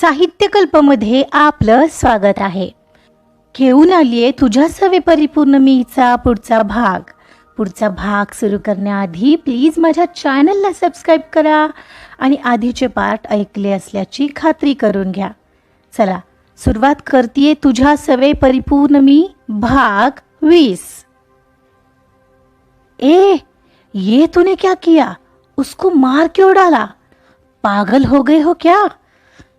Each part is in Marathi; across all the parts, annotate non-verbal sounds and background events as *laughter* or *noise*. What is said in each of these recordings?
साहित्यकल्पमध्ये आपलं स्वागत आहे. घेऊन आलीये तुझ्या सवे परिपूर्ण मीचा पुढचा भाग. पुढचा भाग सुरू करण्याआधी प्लीज माझ्या चॅनलला सबस्क्राईब करा आणि आधीचे पार्ट ऐकले असल्याची खात्री करून घ्या. चला सुरुवात करतीये तुझ्या सवे परिपूर्ण मी भाग वीस. ए ये तूने क्या किया? उसको मार क्यों डाला? पागल हो गए हो क्या?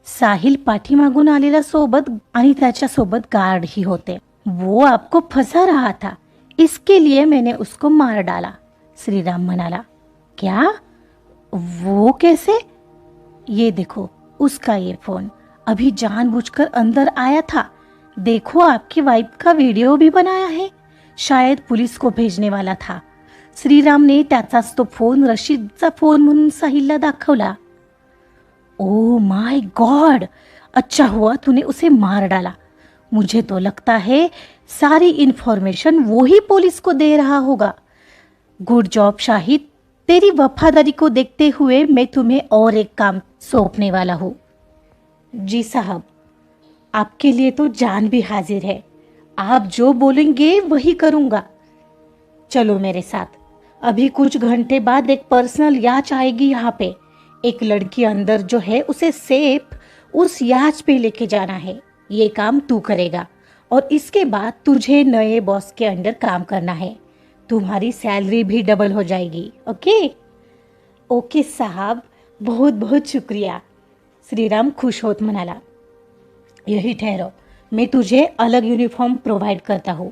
साहिल पाठीमागून आलेला सोबत आणि त्याच्या सोबत गार्ड ही होते. वो आपको फसा रहा था. इसके लिए मैंने उसको मार डाला. श्रीराम म्हणाला क्या? वो कैसे? ये देखो उसका ये फोन. अभी जानबूझकर अंदर आया था. देखो आपकी वाइफ का वीडियो भी बनाया है. शायद पुलिस को भेजने वाला था. श्रीरामने त्याचाच तो फोन रशीदचा फोन म्हणून साहिलला दाखवला. ओ माय गॉड अच्छा हुआ तूने उसे मार डाला। मुझे तो लगता है सारी इन्फॉर्मेशन वो ही पुलिस को दे रहा होगा। गुड जॉब शाहिद तेरी वफादारी को देखते हुए मैं तुम्हें और एक काम सौंपने वाला हूँ। जी साहब, आपके लिए तो जान भी हाजिर है। आप जो बोलेंगे वही करूँगा। चलो मेरे साथ। अभी कुछ घंटे बाद एक पर्सनल याच आएगी यहाँ पे। एक लड़की अंदर जो है, उसे सेफ़ उस याच पे लेके जाना है। ये काम तू करेगा। और इसके बाद तुझे नए बॉस के अंडर काम करना है। तुम्हारी सैलरी भी डबल हो जाएगी, ओके? ओके साहब बहुत बहुत शुक्रिया। श्रीराम खुश होत म्हणाला, यही ठहरो। मैं तुझे अलग यूनिफॉर्म प्रोवाइड करता हूँ।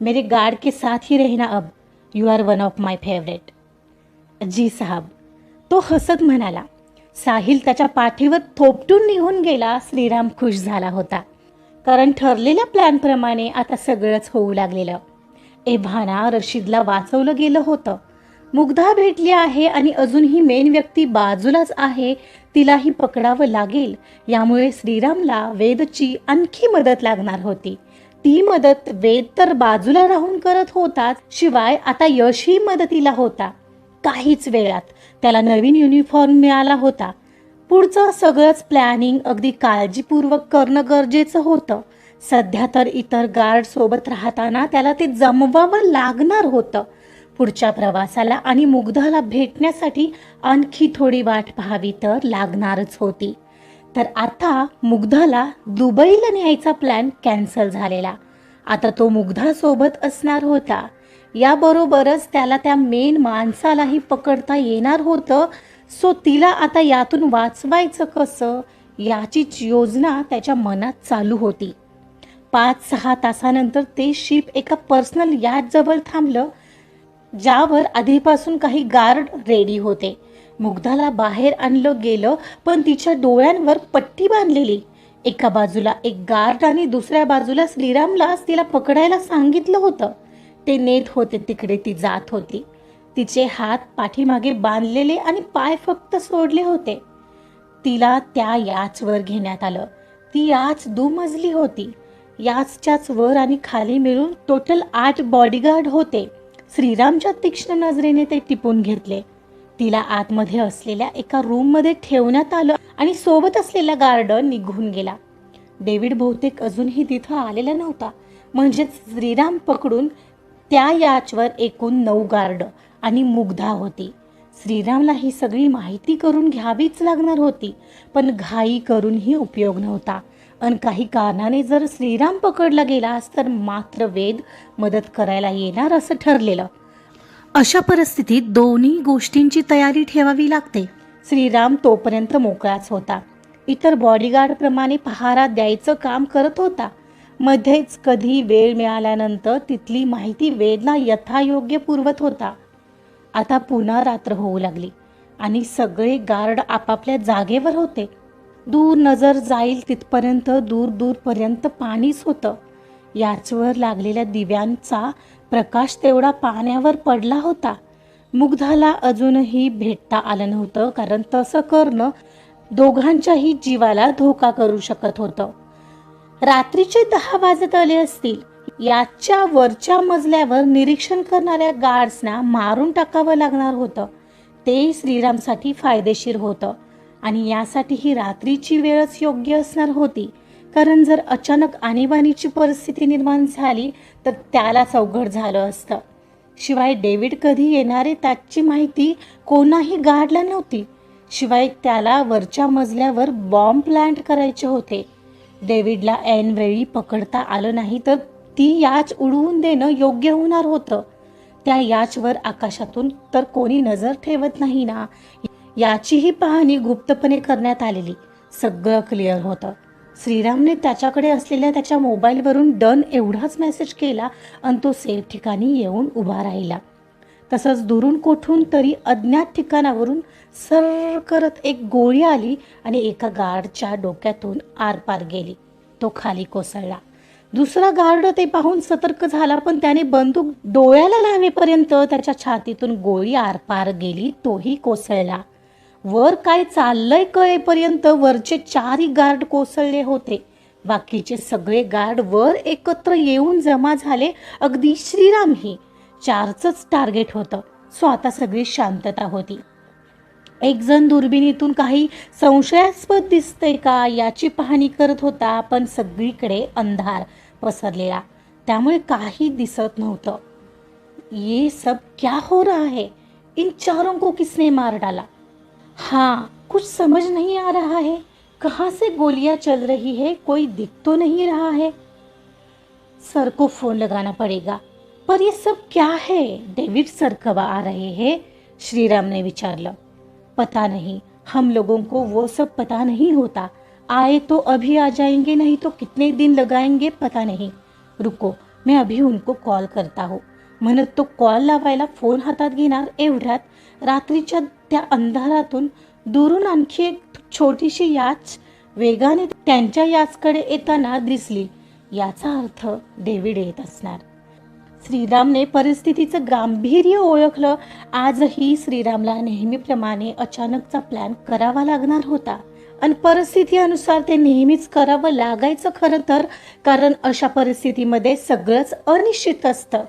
मेरे गार्ड के साथ ही रहना अब। You are one of my favourite जी साहब तो हसत म्हणाला साहिल त्याच्या पाठीवर थोपटून निघून गेला श्रीराम खुश झाला होता. कारण ठरलेल्या प्लॅनप्रमाणे आता सगळंच होऊ लागलेलं. एव्हाना रशीदला वाचवलं गेलं होतं. मुग्धा भेटली आहे आणि अजूनही मेन व्यक्ती बाजूलाच आहे तिलाही पकडावं लागेल. यामुळे श्रीरामला वेदची आणखी मदत लागणार होती. ती मदत वेद तर बाजूला राहून करत होताच शिवाय आता यशही मदतीला होता. काहीच वेळात त्याला नवीन युनिफॉर्म मिळाला होता. पुढचं सगळंच प्लॅनिंग अगदी काळजीपूर्वक करणं गरजेचं होतं. सध्या तर इतर गार्ड सोबत राहताना त्याला ते जमवावं लागणार होतं. पुढच्या प्रवासाला आणि मुग्धाला भेटण्यासाठी आणखी थोडी वाट पाहावी तर लागणारच होती. तर आता मुग्धाला दुबईला न्यायचा प्लॅन कॅन्सल झालेला. आता तो मुग्धासोबत असणार होता. याबरोबरच त्याला त्या मेन माणसालाही पकडता येणार होतं. सो तिला आता यातून वाचवायचं कसं? याचीच योजना त्याच्या मनात चालू होती. पाच सहा तासानंतर ते शिप एका पर्सनल जवळ थांबलं ज्यावर आधीपासून काही गार्ड रेडी होते. मुग्धाला बाहेर आणलं गेलं पण तिच्या डोळ्यांवर पट्टी बांधलेली. एका बाजूला एक गार्ड आणि दुसऱ्या बाजूला श्रीरामलाच तिला पकडायला सांगितलं होतं. ते नेत होते तिकडे ती जात होती. तिचे हात पाठीमागे बांधलेले आणि पाय फक्त सोडले होते. तिला त्या याचवर घेण्यात आलं. ती याच दुमजली होती. याचच्याच वर आणि खाली मिळून टोटल आठ बॉडीगार्ड होते. श्रीरामच्या तीक्ष्ण नजरेने ते टिपून घेतले. तिला आतमध्ये असलेल्या एका रूममध्ये ठेवण्यात आलं आणि सोबत असलेला गार्ड निघून गेला. डेव्हिड बहुतेक अजूनही तिथं आलेला नव्हता. म्हणजेच श्रीराम पकडून त्या याचवर एकूण नऊ गार्ड आणि मुग्धा होती. श्रीरामला ही सगळी माहिती करून घ्यावीच लागणार होती पण घाई करूनही उपयोग नव्हता. आणि काही कारणाने जर श्रीराम पकडला गेलास तर मात्र वेद मदत करायला येणार असं ठरलेलं. अशा परिस्थितीत दोन्ही गोष्टींची तयारी ठेवावी लागते. श्रीराम तोपर्यंत मोकळाच होता. इतर बॉडीगार्डप्रमाणे पहारा द्यायचं काम करत होता. मध्येच कधी वेळ मिळाल्यानंतर तिथली माहिती वेदला यथायोग्य पुरवत होता. आता पुन्हा रात्र होऊ लागली आणि सगळे गार्ड आपापल्या जागेवर होते. दूर नजर जाईल तिथपर्यंत दूर दूरपर्यंत पाणीच होतं. याचवर लागलेल्या दिव्यांचा प्रकाश तेवढा पाण्यावर पडला होता. मुग्धाला अजूनही भेटता आलं नव्हतं कारण तसं करणं दोघांच्याही जीवाला धोका करू शकत होतं. रात्रीचे दहा वाजत आले असतील. याच्या वरच्या मजल्यावर निरीक्षण करणाऱ्या गार्ड्सना मारून टाकावं लागणार होतं. ते श्रीरामसाठी फायदेशीर होतं आणि यासाठी ही रात्रीची वेळच योग्य असणार होती. कारण जर अचानक आणीबाणीची परिस्थिती निर्माण झाली तर त्यालाच अवघड झालं असतं. शिवाय डेव्हिड कधी येणारे त्याची माहिती कोणाही गाडला नव्हती. शिवाय त्याला वरच्या मजल्यावर बॉम्ब प्लांट करायचे होते. डेव्हिडला ऐनवेळी पकडता आलं नाही तर ती याच उडवून देणं योग्य होणार होतं. त्या याचवर आकाशातून तर कोणी नजर ठेवत नाही ना. याचीही पाहणी गुप्तपणे करण्यात आलेली. सगळं क्लिअर होतं. श्रीरामने त्याच्याकडे असलेल्या त्याच्या मोबाईलवरून डन एवढाच मेसेज केला आणि तो सेफ ठिकाणी येऊन उभा राहिला. तसंच दुरून कोठून तरी अज्ञात ठिकाणावरून सर करत एक गोळी आली आणि एका गार्डच्या डोक्यातून आरपार गेली. तो खाली कोसळला. दुसरा गार्ड ते पाहून सतर्क झाला पण त्याने बंदूक डोळ्याला लावेपर्यंत त्याच्या छातीतून गोळी आरपार गेली तोही कोसळला. वर काय चाललंय कळेपर्यंत वरचे चारही गार्ड कोसळले होते. बाकीचे सगळे गार्ड वर एकत्र येऊन जमा झाले. अगदी श्रीरामही. चारचंच टार्गेट होतं. सो आता सगळी शांतता होती. एक जण दुर्बिणीतून काही संशयास्पद दिसतंय का याची पाहणी करत होता पण सगळीकडे अंधार पसरलेला. त्यामुळे काही दिसत नव्हतं. ये सब क्या हो रहा है? इन चारों को किसने मार डाला? हाँ कुछ समझ नहीं आ रहा है। कहाँ से गोलियां चल रही है? कोई दिख तो नहीं रहा है। सर को फोन लगाना पड़ेगा। पर ये सब क्या है? डेविड सर कब आ रहे हैं। श्रीराम ने विचारलं पता नहीं हम लोगों को वो सब पता नहीं होता। आए तो अभी आ जाएंगे नहीं तो कितने दिन लगाएंगे पता नहीं। रुको मैं अभी उनको कॉल करता हूँ। म्हणत तो कॉल लावायला फोन हातात घेणार एवढ्यात रात्रीच्या त्या अंधारातून दुरून आणखी एक छोटीशी याच वेगाने त्यांच्या याचकडे येताना दिसली. याचा अर्थ डेव्हिड येत असणार. श्रीरामने परिस्थितीचं गांभीर्य ओळखलं. आजही श्रीरामला नेहमीप्रमाणे अचानकचा प्लॅन करावा लागणार होता. आणि परिस्थितीनुसार ते नेहमीच करावं लागायचं खरं तर कारण अशा परिस्थितीमध्ये सगळंच अनिश्चित असतं.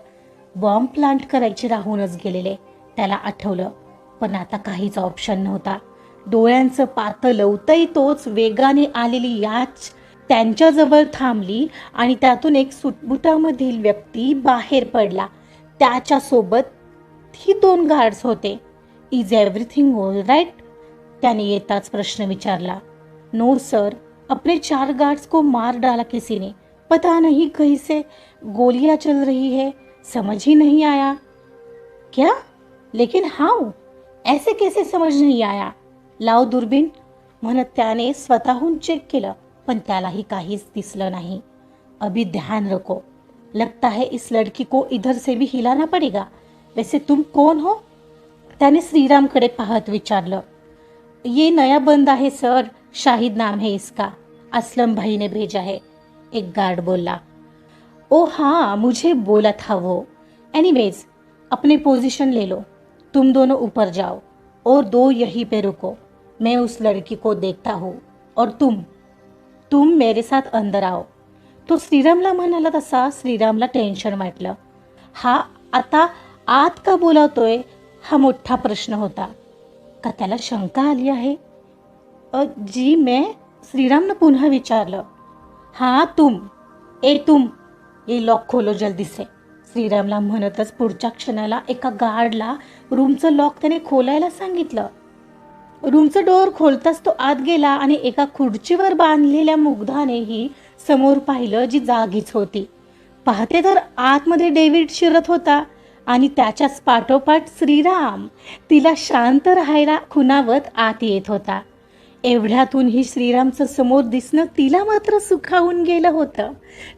बॉम्ब प्लांट करायचे राहूनच गेलेले त्याला आठवलं. पण आता काहीच ऑप्शन नव्हता. डोळ्यांचं पातळ लवतही तोच वेगाने आलेली याच त्यांच्याजवळ थांबली आणि त्यातून एक सुटबुटामधील व्यक्ती बाहेर पडला. त्याच्यासोबत ही दोन गार्ड्स होते. इज एव्हरीथिंग ऑल राईट त्याने येताच प्रश्न विचारला. नो सर अपने चार गार्ड्स को मार डाला किसी ने. पता नहीं कहीं से गोलियां चल रही है. समझ ही नहीं आया. क्या? लेकिन हाउ ऐसे कैसे समझ नहीं आया? लाव दुर्बीन. म्हणत त्याने स्वतःहून चेक केलं. पण त्यालाही काहीच दिसलं नाही. अभी, ध्यान रखो. लगता है इस लड़की को इधर से भी हिलाना पड़ेगा? वैसे तुम कौन हो? त्याने श्रीरामकडे पाहत विचारलं. ये नया बंद है सर. शाहिद नाम है इसका. असलम भाई ने भेजा है. एक गार्ड बोला. ओ हाँ मुझे बोला था वो. एनीवेज अपने पोजीशन ले लो. तुम दोनों ऊपर जाओ. और दो यहीं पे रुको. मैं उस लड़की को देखता हूँ. और तुम? तुम मेरे साथ अंदर आओ. तो श्रीरामला म्हणाला तसा श्रीरामला टेन्शन वाटलं. हा आता आत का बोलावतोय? हा मोठा प्रश्न होता. का त्याला शंका आली आहे? जी मे श्रीरामनं पुन्हा विचारलं. हां तुम. ए तुम. ये लॉक खोलो जल्दी से श्रीरामला म्हणतच पुढच्या क्षणाला एका गार्डला रूमचं लॉक त्याने खोलायला सांगितलं. रूमचं डोअर खोलताच तो आत गेला आणि एका खुर्चीवर बांधलेल्या मुग्धानेही समोर पाहिलं जी जागीच होती. पाहते तर आतमध्ये डेव्हिड शिरत होता आणि त्याच्याच पाठोपाठ श्रीराम तिला शांत राहायला खुनावत आत येत होता. एवढ्यातूनही श्रीरामचं समोर दिसणं तिला मात्र सुखावून गेलं होतं.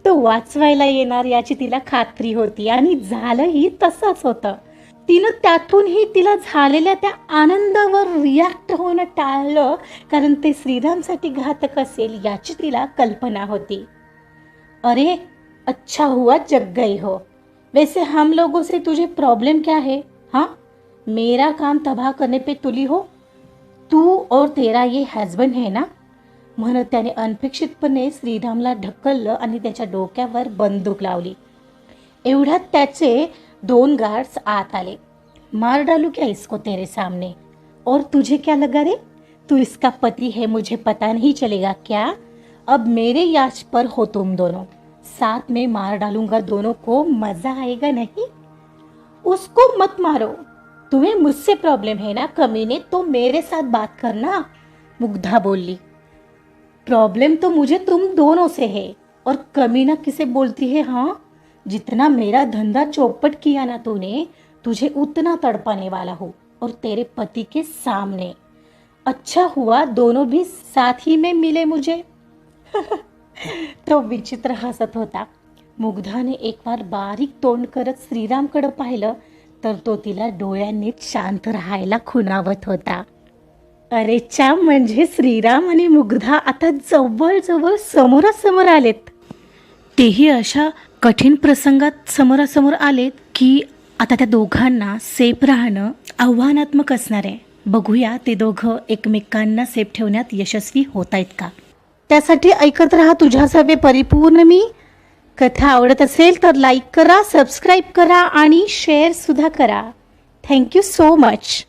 तो वाचवायला येणार याची तिला खात्री होती आणि झालंही तसंच होतं. तिनं त्यातूनही तिला झालेल्या त्या आनंदावर रिॲक्ट होणं टाळलं कारण ते श्रीरामसाठी घातक असेल याची तिला कल्पना होती. अरे अच्छा हुआ जग गई हो. वैसे हम लोगों से तुझे प्रॉब्लम क्या है? हाँ? मेरा काम तबाह करने पे तुली हो? तू और तेरा ये हॅजबंड है ना? म्हणत त्याने अनपेक्षितपणे श्रीरामला ढकललं आणि त्याच्या डोक्यावर बंदूक लावली. एवढ्यात त्याचे दोन गार्ड्स आत आले. मार डालू क्या इसको तेरे सामने? और तुझे क्या लगा रे? तू इसका पति है, मुझे पता नहीं चलेगा क्या? अब मेरे याच पर हो तुम दोनों। साथ में मार डालूँगा दोनों को, मज़ा आएगा नहीं? उसको मत मारो। तुम्हें मुझसे प्रॉब्लम है ना कमीने तो मेरे साथ बात करना, मुग्धा बोली। प्रॉब्लम तो मुझे तुम दोनों से है, और कमीना किसे बोलती है हाँ? जितना मेरा धंधा चौपट किया ना तूने तुझे उतना तड़पाने वाला हो और तेरे पति के सामने। अच्छा हुआ दोनों भी साथ ही में मिले मुझे। *laughs* तो विचित्र हसत होता। मुग्धाने एक बार बारीक तोंड करत श्रीरामकडं पाहिलं तर तो तिला डोळ्यांनीच शांत राहायला खुणावत होता. अरे चा म्हणजे श्रीराम आणि मुग्धा आता जवळजवळ समोरासमोर आलेत. तेही अशा कठीण प्रसंगात समोरासमोर आलेत की आता त्या दोघांना सेफ राहणं आव्हानात्मक असणार आहे. बघूया ते दोघं एकमेकांना सेफ ठेवण्यात यशस्वी होत आहेत का? त्यासाठी ऐकत राहा तुझ्या सवे परिपूर्ण मी. कथा आवडत असेल तर लाईक करा सबस्क्राईब करा आणि शेअरसुद्धा करा. Thank you so much